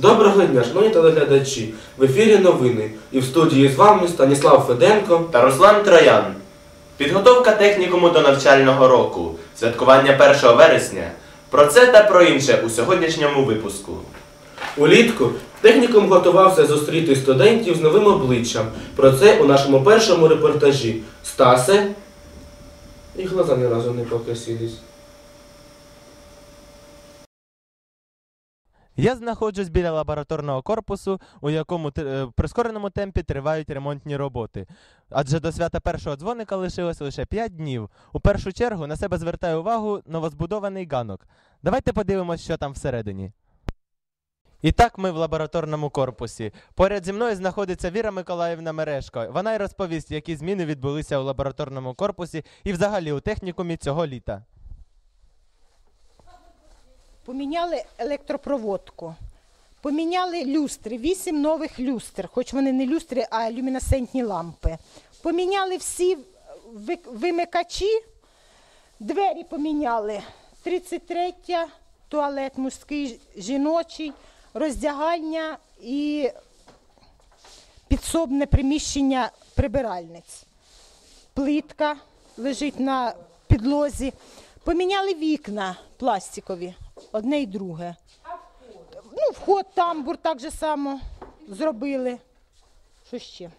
Доброго дня, шановні телеглядачі. В ефірі новини. І в студії з вами Станіслав Феденко. та Руслан Троян. Підготовка технікуму до навчального року, святкування 1 вересня. Про це та про інше у сьогоднішньому випуску. Улітку технікум готувався зустріти студентів з новим обличчям. Про це у нашому першому репортажі. Стасе. І глаза ні разу не покосились. Я знаходжусь біля лабораторного корпусу, у якому е, в прискореному темпі тривають ремонтні роботи. Адже до свята першого дзвоника лишилось лише 5 днів. У першу чергу на себе звертає увагу новозбудований ганок. Давайте подивимось, що там всередині. І так ми в лабораторному корпусі. Поряд зі мною знаходиться Віра Миколаївна Мережко. Вона й розповість, які зміни відбулися у лабораторному корпусі і взагалі у технікумі цього літа. Поміняли електропроводку, поміняли люстри, вісім нових люстр, хоч вони не люстри, а люмінесцентні лампи. Поміняли всі вимикачі, двері поміняли. 33 туалет мужський, жіночий, роздягальня і підсобне приміщення прибиральниць. Плитка лежить на підлозі. Поміняли вікна пластикові, одне і друге. Ну, вход, тамбур так же само зробили. Що ще?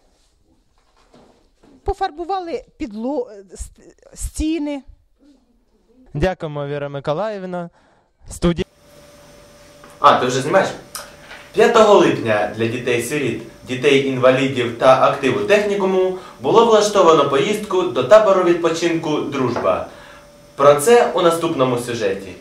Пофарбували підло... стіни. Дякуємо, Віра Миколаївна. Студія. А, ти вже знімаєш? 5 липня для дітей-сиріт, дітей-інвалідів та активу технікуму було влаштовано поїздку до табору відпочинку Дружба. Про це у наступному сюжеті.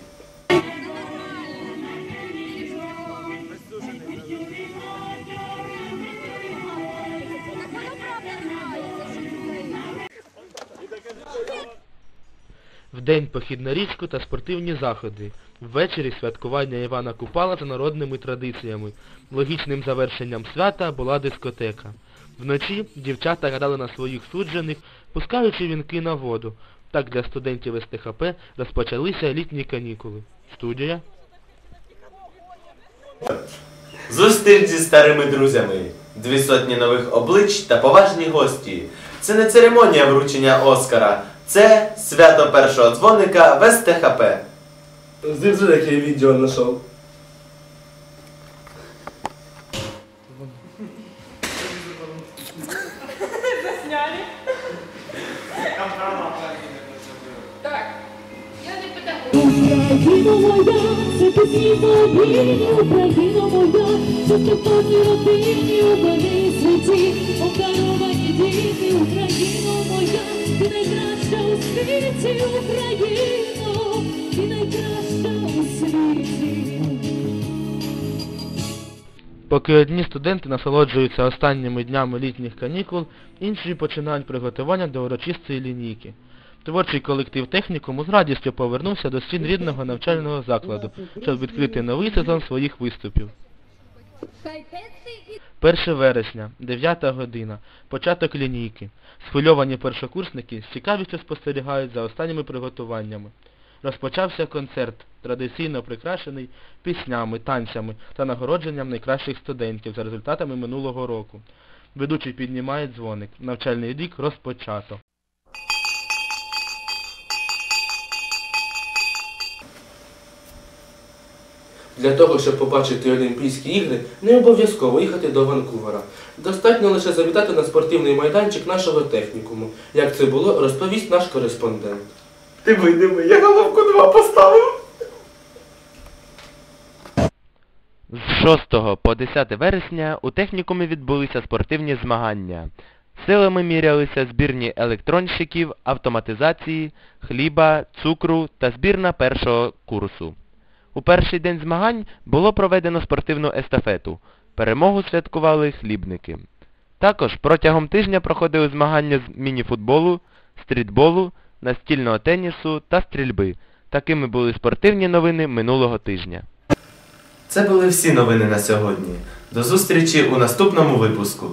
Вдень похід на річку та спортивні заходи. Ввечері святкування Івана Купала за народними традиціями. Логічним завершенням свята була дискотека. Вночі дівчата гадали на своїх суджених, пускаючи вінки на воду. Так для студентів СТХП розпочалися літні канікули. Студія. Зустріч зі старими друзями, дві сотні нових облич та поважні гості. Це не церемонія вручення Оскара, це свято першого дзвоника в СТХП. Зіржи, яке я відео знайшов. Україно моя, це пісні Україно моя, це спокійні родині, у мене світі, Україно моя, ти найкраща у світі, Україно, ти найкраща у світі. Поки одні студенти насолоджуються останніми днями літніх канікул, інші починають приготування до урочистої лінійки. Творчий колектив технікуму з радістю повернувся до стін рідного навчального закладу, щоб відкрити новий сезон своїх виступів. 1 вересня, 9 година, початок лінійки. Схвильовані першокурсники з цікавістю спостерігають за останніми приготуваннями. Розпочався концерт, традиційно прикрашений піснями, танцями та нагородженням найкращих студентів за результатами минулого року. Ведучий піднімає дзвоник. Навчальний рік розпочато. Для того, щоб побачити Олімпійські ігри, не обов'язково їхати до Ванкувера. Достатньо лише завітати на спортивний майданчик нашого технікуму. Як це було, розповість наш кореспондент. Диви, диви, я головку два поставив. З 6 по 10 вересня у технікумі відбулися спортивні змагання. Силами мірялися збірні електронщиків, автоматизації, хліба, цукру та збірна першого курсу. У перший день змагань було проведено спортивну естафету. Перемогу святкували хлібники. Також протягом тижня проходили змагання з мініфутболу, стрітболу, настільного тенісу та стрільби. Такими були спортивні новини минулого тижня. Це були всі новини на сьогодні. До зустрічі у наступному випуску.